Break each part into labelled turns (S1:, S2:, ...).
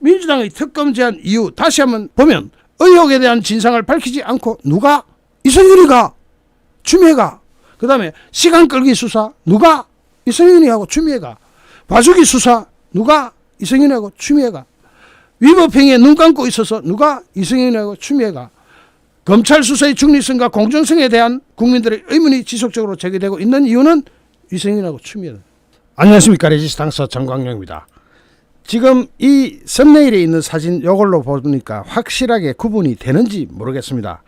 S1: 민주당의 특검 제안 이유 다시 한번 보면 의혹에 대한 진상을 밝히지 않고 누가 이성윤이가 추미애가 그다음에 시간 끌기 수사 누가 이성윤이하고 추미애가 봐주기 수사 누가 이성윤이하고 추미애가 위법행위에 눈 감고 있어서 누가 이성윤이하고 추미애가 검찰 수사의 중립성과 공정성에 대한 국민들의 의문이 지속적으로 제기되고 있는 이유는 이성윤하고 추미애다. 안녕하십니까 레지스탕스 정광용입니다. 지금 이 썸네일에 있는 사진 이걸로 보니까 확실하게 구분이 되는지 모르겠습니다.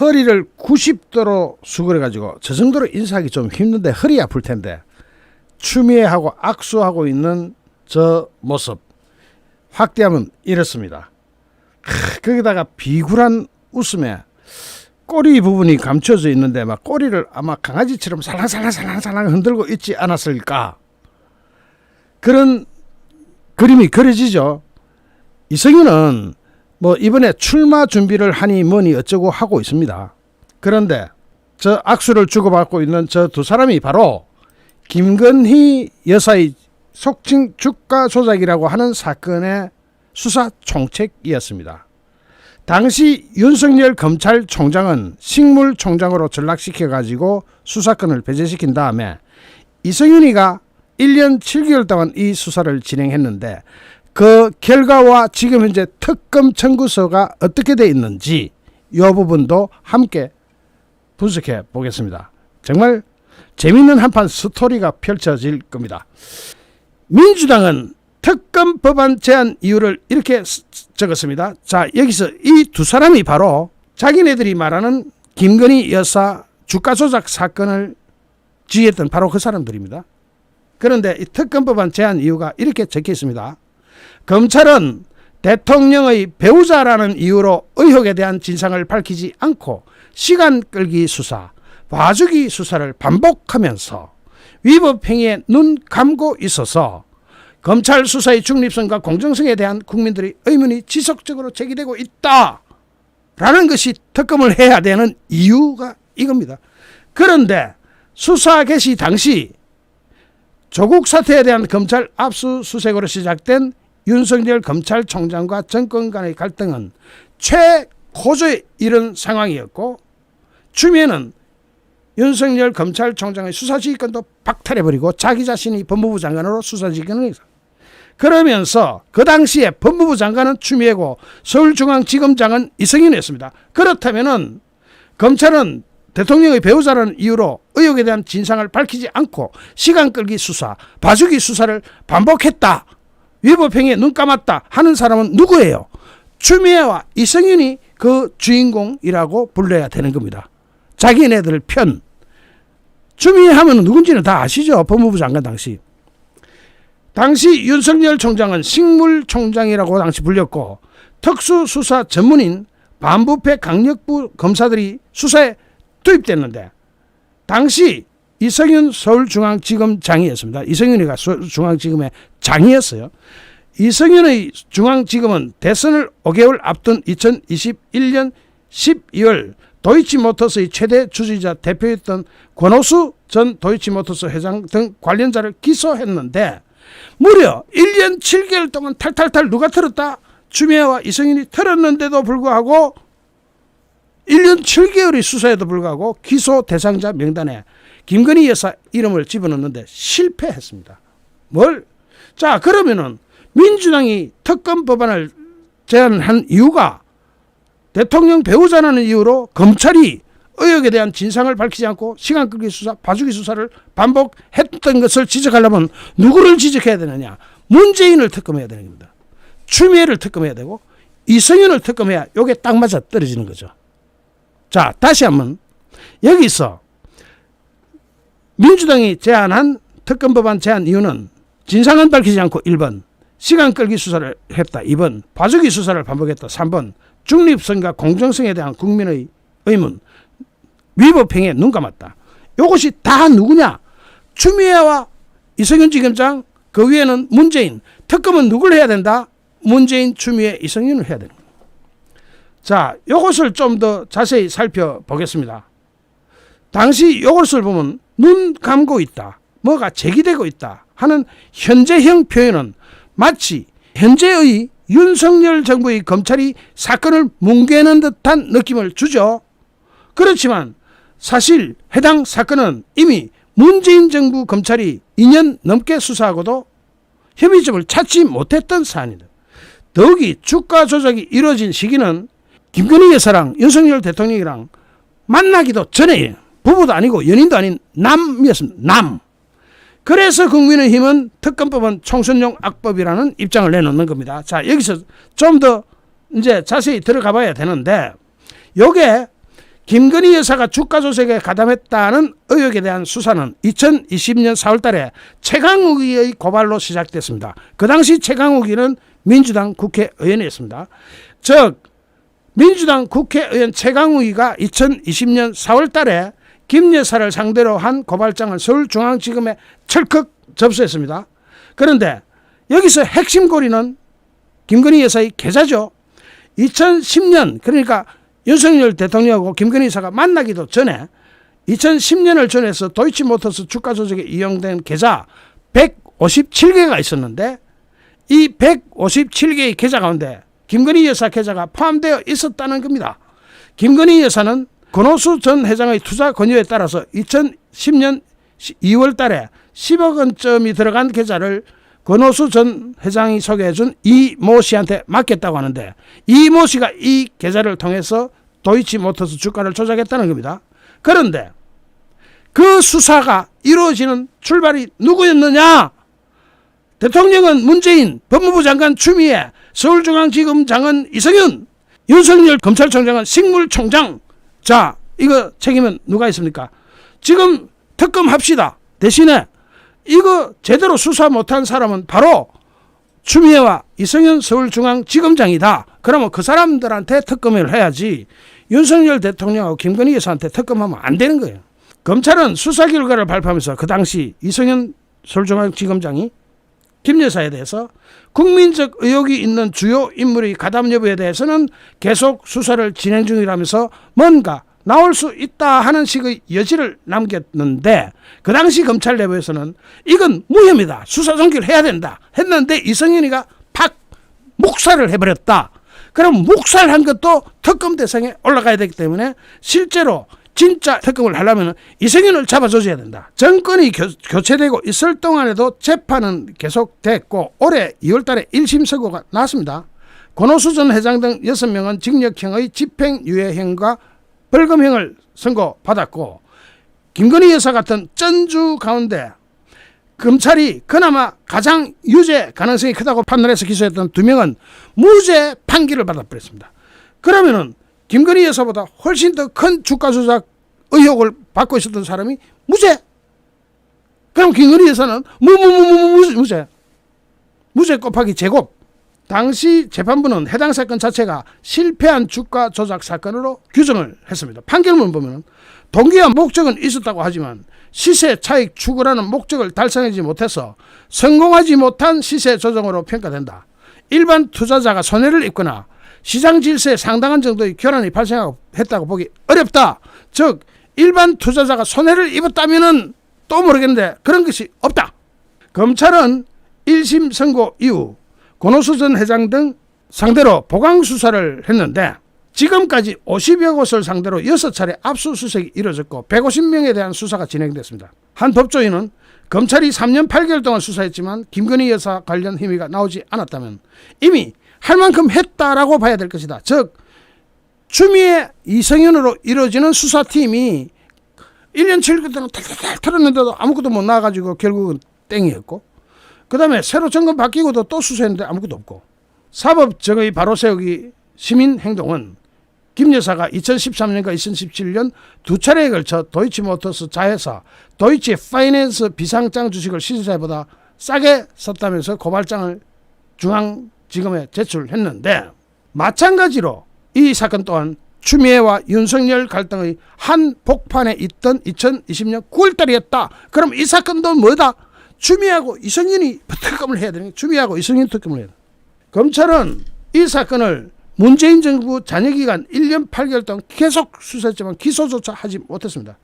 S1: 허리를 90도로 수그려 가지고 저 정도로 인사하기 좀 힘든데 허리 아플 텐데 추미애하고 악수하고 있는 저 모습 확대하면 이렇습니다. 크, 거기다가 비굴한 웃음에 꼬리 부분이 감춰져 있는데 막 꼬리를 아마 강아지처럼 살랑살랑살랑살랑 흔들고 있지 않았을까 그런 그림이 그려지죠. 이성윤은 뭐 이번에 출마 준비를 하니 뭐니 어쩌고 하고 있습니다. 그런데 저 악수를 주고받고 있는 저 두 사람이 바로 김건희 여사의 속칭 주가 조작이라고 하는 사건의 수사 총책이었습니다. 당시 윤석열 검찰총장은 식물총장으로 전락시켜 가지고 수사권을 배제시킨 다음에 이성윤이가 1년 7개월 동안 이 수사를 진행했는데 그 결과와 지금 현재 특검 청구서가 어떻게 돼 있는지 이 부분도 함께 분석해 보겠습니다. 정말 재밌는 한판 스토리가 펼쳐질 겁니다. 민주당은 특검 법안 제안 이유를 이렇게 쓰- 적었습니다. 자, 여기서 이 두 사람이 바로 자기네들이 말하는 김건희 여사 주가 조작 사건을 지휘했던 바로 그 사람들입니다. 그런데 이 특검 법안 제안 이유가 이렇게 적혀 있습니다. 검찰은 대통령의 배우자라는 이유로 의혹에 대한 진상을 밝히지 않고 시간 끌기 수사, 봐주기 수사를 반복하면서 위법 행위에 눈 감고 있어서 검찰 수사의 중립성과 공정성에 대한 국민들의 의문이 지속적으로 제기되고 있다. 라는 것이 특검을 해야 되는 이유가 이겁니다. 그런데 수사 개시 당시 조국 사태에 대한 검찰 압수수색으로 시작된 윤석열 검찰총장과 정권 간의 갈등은 최고조에 이른 상황이었고 추미애는 윤석열 검찰총장의 수사지휘권도 박탈해버리고 자기 자신이 법무부 장관으로 수사지휘권을 했어. 그러면서 그 당시에 법무부 장관은 추미애고 서울중앙지검장은 이성윤이었습니다. 그렇다면은 검찰은 대통령의 배우자라는 이유로 의혹에 대한 진상을 밝히지 않고 시간 끌기 수사, 봐주기 수사를 반복했다. 위법행위에 눈 감았다 하는 사람은 누구예요? 추미애와 이성윤이 그 주인공이라고 불러야 되는 겁니다. 자기네들 편. 추미애 하면 누군지는 다 아시죠? 법무부 장관 당시. 당시 윤석열 총장은 식물 총장이라고 당시 불렸고 특수수사 전문인 반부패 강력부 검사들이 수사에 투입됐는데 당시 이성윤 서울중앙지검 장이었습니다. 이성윤이가 서울중앙지검의 장이었어요. 이성윤의 중앙지검은 대선을 5개월 앞둔 2021년 12월 도이치모터스의 최대 주주이자 대표였던 권오수 전 도이치모터스 회장 등 관련자를 기소했는데 무려 1년 7개월 동안 탈탈탈 누가 털었다? 추미애와 이성윤이 털었는데도 불구하고 1년 7개월의 수사에도 불구하고 기소 대상자 명단에 김건희 여사 이름을 집어넣는데 실패했습니다. 뭘? 자, 그러면은 민주당이 특검 법안을 제안한 이유가 대통령 배우자라는 이유로 검찰이 의혹에 대한 진상을 밝히지 않고 시간 끌기 수사, 봐주기 수사를 반복했던 것을 지적하려면 누구를 지적해야 되느냐? 문재인을 특검해야 되는 겁니다. 추미애를 특검해야 되고 이성윤을 특검해야 요게 딱 맞아 떨어지는 거죠. 자, 다시 한번 여기서 민주당이 제안한 특검 법안 제안 이유는 진상은 밝히지 않고 1번 시간 끌기 수사를 했다. 2번 봐주기 수사를 반복했다. 3번 중립성과 공정성에 대한 국민의 의문 위법 행위에 눈 감았다. 이것이 다 누구냐? 추미애와 이성윤 지검장 그 위에는 문재인 특검은 누굴 해야 된다? 문재인, 추미애, 이성윤을 해야 거예요. 자, 이것을 좀 더 자세히 살펴보겠습니다. 당시 이것을 보면 눈 감고 있다. 뭐가 제기되고 있다 하는 현재형 표현은 마치 현재의 윤석열 정부의 검찰이 사건을 뭉개는 듯한 느낌을 주죠. 그렇지만 사실 해당 사건은 이미 문재인 정부 검찰이 2년 넘게 수사하고도 혐의점을 찾지 못했던 사안이다. 더욱이 주가 조작이 이루어진 시기는 김건희 여사랑 윤석열 대통령이랑 만나기도 전에 부부도 아니고 연인도 아닌 남이었습니다. 남. 그래서 국민의힘은 특검법은 총선용 악법이라는 입장을 내놓는 겁니다. 자 여기서 좀 더 이제 자세히 들어가 봐야 되는데 요게 김건희 여사가 주가 조작에 가담했다는 의혹에 대한 수사는 2020년 4월 달에 최강욱 의의 고발로 시작됐습니다. 그 당시 최강욱 의는 민주당 국회의원이었습니다. 즉 민주당 국회의원 최강욱 의가 2020년 4월 달에 김 여사를 상대로 한 고발장을 서울중앙지검에 철컥 접수했습니다. 그런데 여기서 핵심 고리는 김건희 여사의 계좌죠. 2010년 그러니까 윤석열 대통령하고 김건희 여사가 만나기도 전에 2010년을 전해서 도이치모터스 주가 조작에 이용된 계좌 157개가 있었는데 이 157개의 계좌 가운데 김건희 여사 계좌가 포함되어 있었다는 겁니다. 김건희 여사는 권오수 전 회장의 투자 권유에 따라서 2010년 2월 달에 10억 원쯤이 들어간 계좌를 권오수 전 회장이 소개해준 이 모 씨한테 맡겼다고 하는데 이 모 씨가 이 계좌를 통해서 도이치모터스 주가를 조작했다는 겁니다. 그런데 그 수사가 이루어지는 출발이 누구였느냐? 대통령은 문재인, 법무부 장관 추미애, 서울중앙지검장은 이성윤, 윤석열 검찰총장은 식물총장. 자, 이거 책임은 누가 있습니까? 지금 특검합시다. 대신에 이거 제대로 수사 못한 사람은 바로 추미애와 이성윤 서울중앙지검장이다. 그러면 그 사람들한테 특검을 해야지 윤석열 대통령하고 김건희 여사한테 특검하면 안 되는 거예요. 검찰은 수사 결과를 발표하면서 그 당시 이성윤 서울중앙지검장이 김 여사에 대해서 국민적 의혹이 있는 주요 인물의 가담 여부에 대해서는 계속 수사를 진행 중이라면서 뭔가 나올 수 있다 하는 식의 여지를 남겼는데 그 당시 검찰 내부에서는 이건 무혐의다 수사 종결 해야 된다 했는데 이성윤이가 팍 묵살을 해버렸다. 그럼 묵살한 것도 특검 대상에 올라가야 되기 때문에 실제로 진짜 특검을 하려면 이성윤을 잡아줘야 된다. 정권이 교, 교체되고 있을 동안에도 재판은 계속됐고 올해 2월 달에 1심 선고가 나왔습니다. 권오수 전 회장 등 6명은 징역형의 집행유예형과 벌금형을 선고받았고 김건희 여사 같은 전주 가운데 검찰이 그나마 가장 유죄 가능성이 크다고 판단해서 기소했던 두 명은 무죄 판결을 받아버렸습니다. 그러면은 김건희 여사보다 훨씬 더 큰 주가 조작 의혹을 받고 있었던 사람이 무죄. 그럼 김건희 여사는 무무무무 무죄. 무죄 곱하기 제곱. 당시 재판부는 해당 사건 자체가 실패한 주가 조작 사건으로 규정을 했습니다. 판결문 보면 동기와 목적은 있었다고 하지만 시세 차익 추구라는 목적을 달성하지 못해서 성공하지 못한 시세 조정으로 평가된다. 일반 투자자가 손해를 입거나 시장 질서에 상당한 정도의 교란이 발생했다고 보기 어렵다. 즉 일반 투자자가 손해를 입었다면은 또 모르겠는데 그런 것이 없다. 검찰은 1심 선고 이후 권오수 전 회장 등 상대로 보강 수사를 했는데 지금까지 50여 곳을 상대로 6차례 압수수색이 이뤄졌고 150명에 대한 수사가 진행됐습니다. 한 법조인은 검찰이 3년 8개월 동안 수사했지만 김건희 여사 관련 혐의가 나오지 않았다면 이미 할 만큼 했다라고 봐야 될 것이다. 즉 추미애 이성윤으로 이루어지는 수사팀이 1년 7개월 동안 탈탈탈 털었는데도 아무것도 못 나와가지고 결국은 땡이었고 그 다음에 새로 정권 바뀌고도 또 수사했는데 아무것도 없고 사법정의 바로 세우기 시민행동은 김 여사가 2013년과 2017년 두 차례에 걸쳐 도이치모터스 자회사 도이치 파이낸스 비상장 주식을 시세보다 싸게 샀다면서 고발장을 중앙 지검에 제출했는데 마찬가지로 이 사건 또한 추미애와 윤석열 갈등의 한 복판에 있던 2020년 9월달이었다. 그럼 이 사건도 뭐다? 추미애하고 이성윤이 특검을 해야 되는 추미애하고 이성윤 특검을 해야 돼. 검찰은 이 사건을 문재인 정부 잔여기간 1년 8개월 동안 계속 수사했지만 기소조차 하지 못했습니다.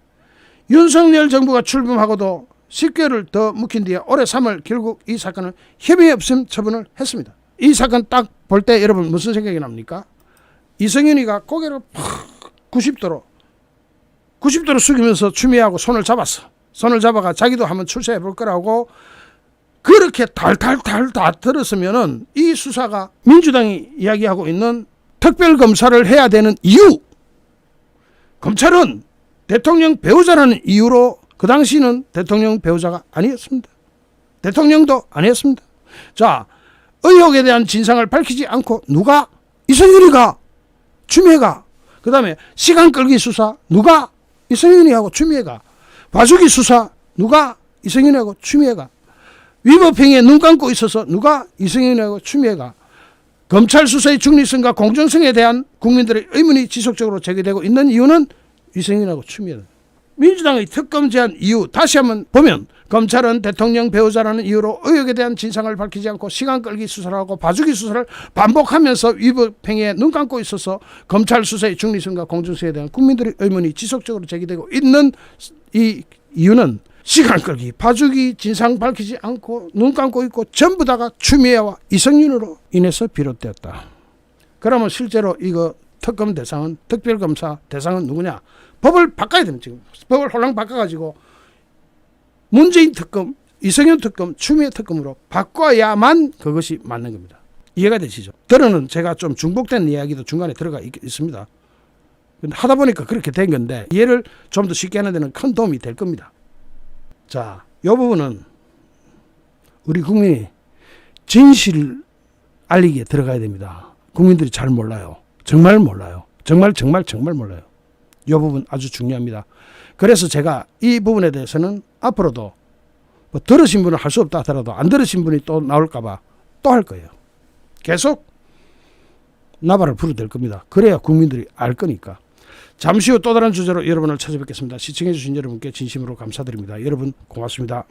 S1: 윤석열 정부가 출범하고도 10개월을 더 묵힌 뒤에 올해 3월 결국 이 사건을 혐의 없음 처분을 했습니다. 이 사건 딱 볼 때 여러분 무슨 생각이 납니까? 이성윤이가 고개를 팍 90도로 90도로 숙이면서 추미애하고 손을 잡았어. 손을 잡아가 자기도 한번 출세해 볼 거라고 그렇게 달달달 다 들었으면은 이 수사가 민주당이 이야기하고 있는 특별 검사를 해야 되는 이유 검찰은 대통령 배우자라는 이유로 그 당시는 대통령 배우자가 아니었습니다. 대통령도 아니었습니다. 자, 의혹에 대한 진상을 밝히지 않고 누가 이성윤이가 추미애가 그 다음에 시간 끌기 수사 누가 이성윤이하고 추미애가 봐주기 수사 누가 이성윤이하고 추미애가 위법행위에 눈 감고 있어서 누가 이성윤이하고 추미애가 검찰 수사의 중립성과 공정성에 대한 국민들의 의문이 지속적으로 제기되고 있는 이유는 이성윤하고 추미애. 민주당의 특검 제안 이유 다시 한번 보면 검찰은 대통령 배우자라는 이유로 의혹에 대한 진상을 밝히지 않고 시간 끌기 수사를 하고 봐주기 수사를 반복하면서 위법 행위에 눈 감고 있어서 검찰 수사의 중립성과 공정성에 대한 국민들의 의문이 지속적으로 제기되고 있는 이 이유는 시간 끌기, 봐주기, 진상 밝히지 않고 눈 감고 있고 전부 다가 추미애와 이성윤으로 인해서 비롯되었다. 그러면 실제로 이거 특검 대상은 특별검사 대상은 누구냐? 법을 바꿔야 됩니다. 지금 법을 홀랑 바꿔가지고 문재인 특검, 이성윤 특검, 추미애 특검으로 바꿔야만 그것이 맞는 겁니다. 이해가 되시죠? 들어는 제가 좀 중복된 이야기도 중간에 들어가 있, 있습니다. 근데 하다 보니까 그렇게 된 건데 이해를 좀 더 쉽게 하는 데는 큰 도움이 될 겁니다. 자, 이 부분은 우리 국민이 진실 알리기에 들어가야 됩니다. 국민들이 잘 몰라요. 정말 몰라요. 정말 정말 정말 몰라요. 이 부분 아주 중요합니다. 그래서 제가 이 부분에 대해서는 앞으로도 뭐 들으신 분은 할 수 없다 하더라도 안 들으신 분이 또 나올까봐 또 할 거예요. 계속 나발을 불어댈 겁니다. 그래야 국민들이 알 거니까. 잠시 후 또 다른 주제로 여러분을 찾아뵙겠습니다. 시청해주신 여러분께 진심으로 감사드립니다. 여러분 고맙습니다.